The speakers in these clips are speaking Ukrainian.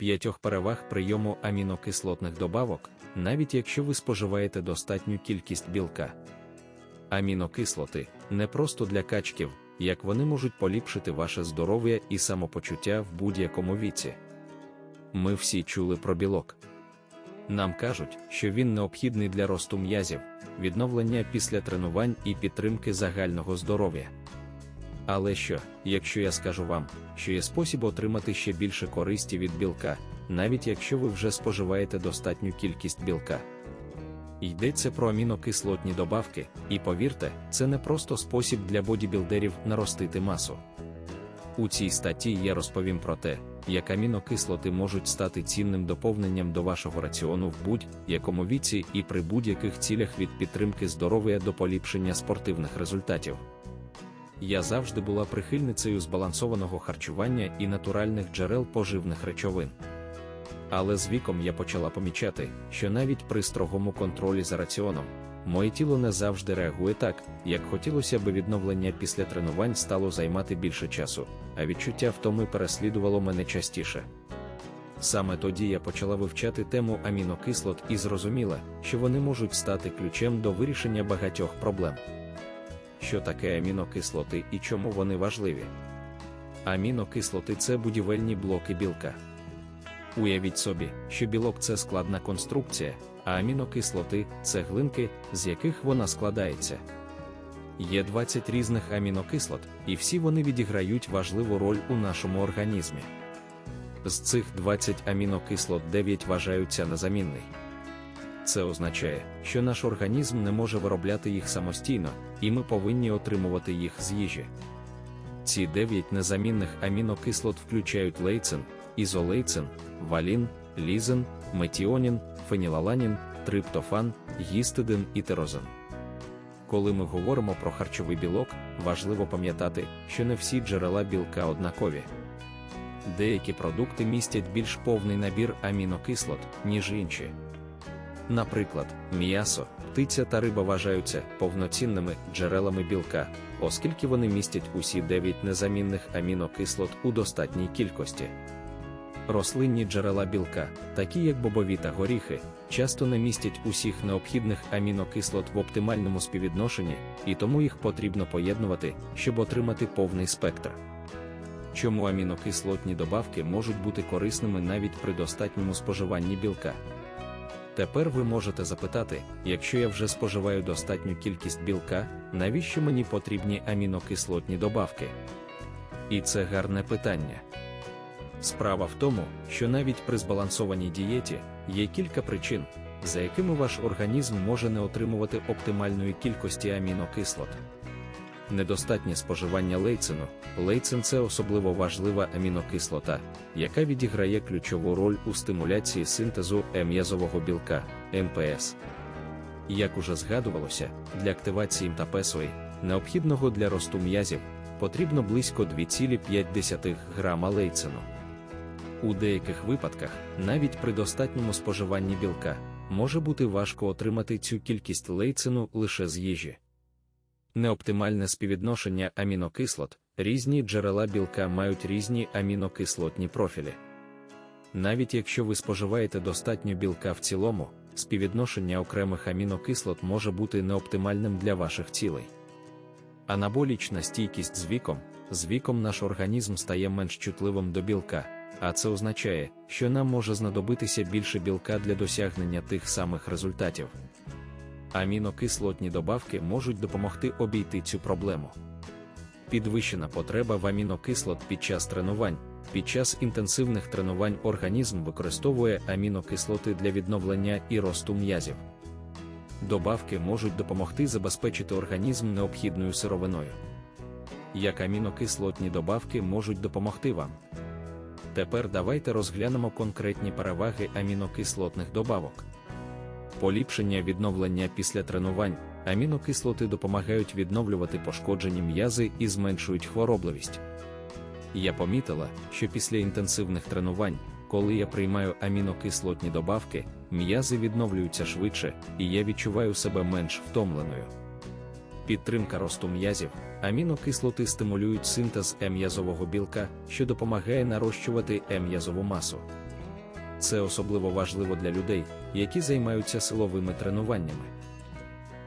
п'ятьох переваг прийому амінокислотних добавок, навіть якщо ви споживаєте достатню кількість білка. Амінокислоти не просто для качків, як вони можуть поліпшити ваше здоров'я і самопочуття в будь-якому віці. Ми всі чули про білок. Нам кажуть, що він необхідний для росту м'язів, відновлення після тренувань і підтримки загального здоров'я. Але що, якщо я скажу вам, що є спосіб отримати ще більше користі від білка, навіть якщо ви вже споживаєте достатню кількість білка? Йдеться про амінокислотні добавки, і повірте, це не просто спосіб для бодібілдерів наростити масу. У цій статті я розповім про те, як амінокислоти можуть стати цінним доповненням до вашого раціону в будь-якому віці і при будь-яких цілях від підтримки здоров'я до поліпшення спортивних результатів. Я завжди була прихильницею збалансованого харчування і натуральних джерел поживних речовин. Але з віком я почала помічати, що навіть при строгому контролі за раціоном, моє тіло не завжди реагує так, як хотілося би відновлення після тренувань стало займати більше часу, а відчуття втоми переслідувало мене частіше. Саме тоді я почала вивчати тему амінокислот і зрозуміла, що вони можуть стати ключем до вирішення багатьох проблем. Що таке амінокислоти і чому вони важливі? Амінокислоти це будівельні блоки білка. Уявіть собі, що білок це складна конструкція, а амінокислоти це глинки, з яких вона складається. Є 20 різних амінокислот, і всі вони відіграють важливу роль у нашому організмі. З цих 20 амінокислот 9 вважаються незамінний. Це означає, що наш організм не може виробляти їх самостійно, і ми повинні отримувати їх з їжі. Ці 9 незамінних амінокислот включають лейцин, ізолейцин, валін, лізин, метіонін, фенілаланін, триптофан, гістидин і терозин. Коли ми говоримо про харчовий білок, важливо пам'ятати, що не всі джерела білка однакові. Деякі продукти містять більш повний набір амінокислот, ніж інші. Наприклад, м'ясо, птиця та риба вважаються повноцінними джерелами білка, оскільки вони містять усі 9 незамінних амінокислот у достатній кількості. Рослинні джерела білка, такі як бобові та горіхи, часто не містять усіх необхідних амінокислот в оптимальному співвідношенні, і тому їх потрібно поєднувати, щоб отримати повний спектр. Чому амінокислотні добавки можуть бути корисними навіть при достатньому споживанні білка? Тепер ви можете запитати, якщо я вже споживаю достатню кількість білка, навіщо мені потрібні амінокислотні добавки? І це гарне питання. Справа в тому, що навіть при збалансованій дієті є кілька причин, за якими ваш організм може не отримувати оптимальної кількості амінокислот. Недостатнє споживання лейцину. Лейцин це особливо важлива амінокислота, яка відіграє ключову роль у стимуляції синтезу м'язового білка МПС. Як уже згадувалося, для активації МТПСОї, необхідного для росту м'язів, потрібно близько 2,5 грама лейцину. У деяких випадках, навіть при достатньому споживанні білка, може бути важко отримати цю кількість лейцину лише з їжі. Неоптимальне співвідношення амінокислот, різні джерела білка мають різні амінокислотні профілі. Навіть якщо ви споживаєте достатньо білка в цілому, співвідношення окремих амінокислот може бути неоптимальним для ваших цілей. Анаболічна стійкість з віком, з віком наш організм стає менш чутливим до білка а це означає, що нам може знадобитися більше білка для досягнення тих самих результатів. Амінокислотні добавки можуть допомогти обійти цю проблему. Підвищена потреба в амінокислот під час тренувань. Під час інтенсивних тренувань організм використовує амінокислоти для відновлення і росту м'язів. Добавки можуть допомогти забезпечити організм необхідною сировиною. Як амінокислотні добавки можуть допомогти вам. Тепер давайте розглянемо конкретні переваги амінокислотних добавок. Поліпшення відновлення після тренувань. Амінокислоти допомагають відновлювати пошкоджені м'язи і зменшують хворобливість. Я помітила, що після інтенсивних тренувань, коли я приймаю амінокислотні добавки, м'язи відновлюються швидше, і я відчуваю себе менш втомленою. Підтримка росту м'язів, амінокислоти стимулюють синтез ем'язового білка, що допомагає нарощувати ем'язову масу. Це особливо важливо для людей, які займаються силовими тренуваннями.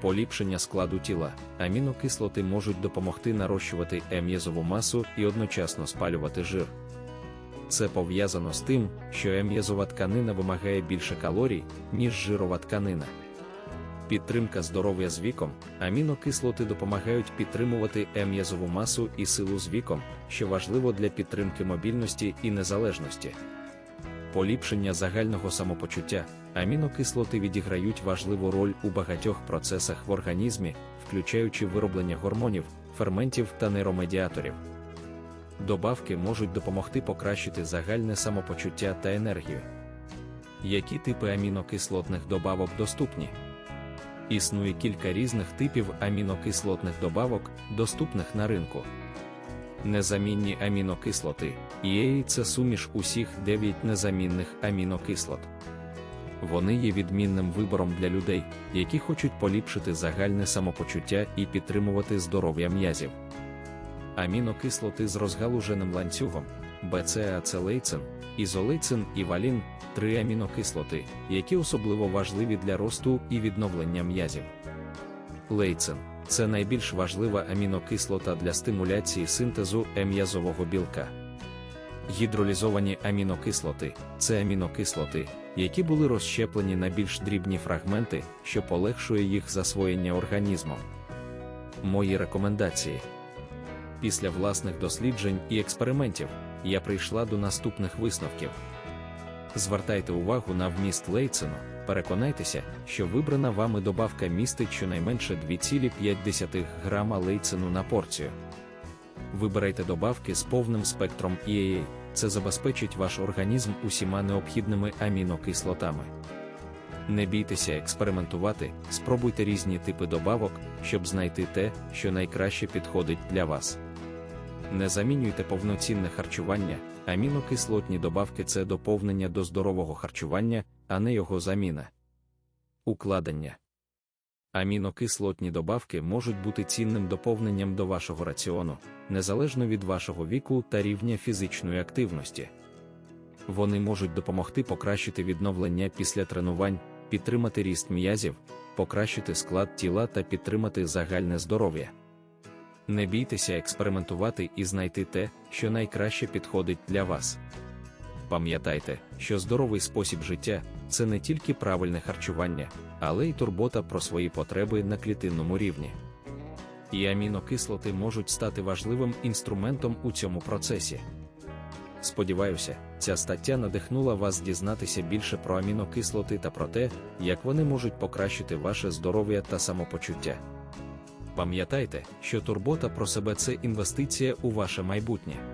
Поліпшення складу тіла, амінокислоти можуть допомогти нарощувати ем'язову масу і одночасно спалювати жир. Це пов'язано з тим, що ем'язова тканина вимагає більше калорій, ніж жирова тканина. Підтримка здоров'я з віком, амінокислоти допомагають підтримувати ем'язову масу і силу з віком, що важливо для підтримки мобільності і незалежності. Поліпшення загального самопочуття, амінокислоти відіграють важливу роль у багатьох процесах в організмі, включаючи вироблення гормонів, ферментів та нейромедіаторів. Добавки можуть допомогти покращити загальне самопочуття та енергію. Які типи амінокислотних добавок доступні? Існує кілька різних типів амінокислотних добавок, доступних на ринку. Незамінні амінокислоти EA – це суміш усіх 9 незамінних амінокислот. Вони є відмінним вибором для людей, які хочуть поліпшити загальне самопочуття і підтримувати здоров'я м'язів. Амінокислоти з розгалуженим ланцюгом БЦАЦ-лейцин, ізолейцин і валін три амінокислоти, які особливо важливі для росту і відновлення м'язів. Лейцин це найбільш важлива амінокислота для стимуляції синтезу ем'язового білка. Гідролізовані амінокислоти це амінокислоти, які були розщеплені на більш дрібні фрагменти, що полегшує їх засвоєння організмом. Мої рекомендації після власних досліджень і експериментів я прийшла до наступних висновків. Звертайте увагу на вміст лейцину, переконайтеся, що вибрана вами добавка містить щонайменше 2,5 грама лейцину на порцію. Вибирайте добавки з повним спектром EAA, це забезпечить ваш організм усіма необхідними амінокислотами. Не бійтеся експериментувати, спробуйте різні типи добавок, щоб знайти те, що найкраще підходить для вас. Не замінюйте повноцінне харчування, амінокислотні добавки це доповнення до здорового харчування, а не його заміна. Укладення амінокислотні добавки можуть бути цінним доповненням до вашого раціону, незалежно від вашого віку та рівня фізичної активності. Вони можуть допомогти покращити відновлення після тренувань, підтримати ріст м'язів, покращити склад тіла та підтримати загальне здоров'я. Не бійтеся експериментувати і знайти те, що найкраще підходить для вас. Пам'ятайте, що здоровий спосіб життя це не тільки правильне харчування, але й турбота про свої потреби на клітинному рівні. І амінокислоти можуть стати важливим інструментом у цьому процесі. Сподіваюся, ця стаття надихнула вас дізнатися більше про амінокислоти та про те, як вони можуть покращити ваше здоров'я та самопочуття. Пам'ятайте, що турбота про себе це інвестиція у ваше майбутнє.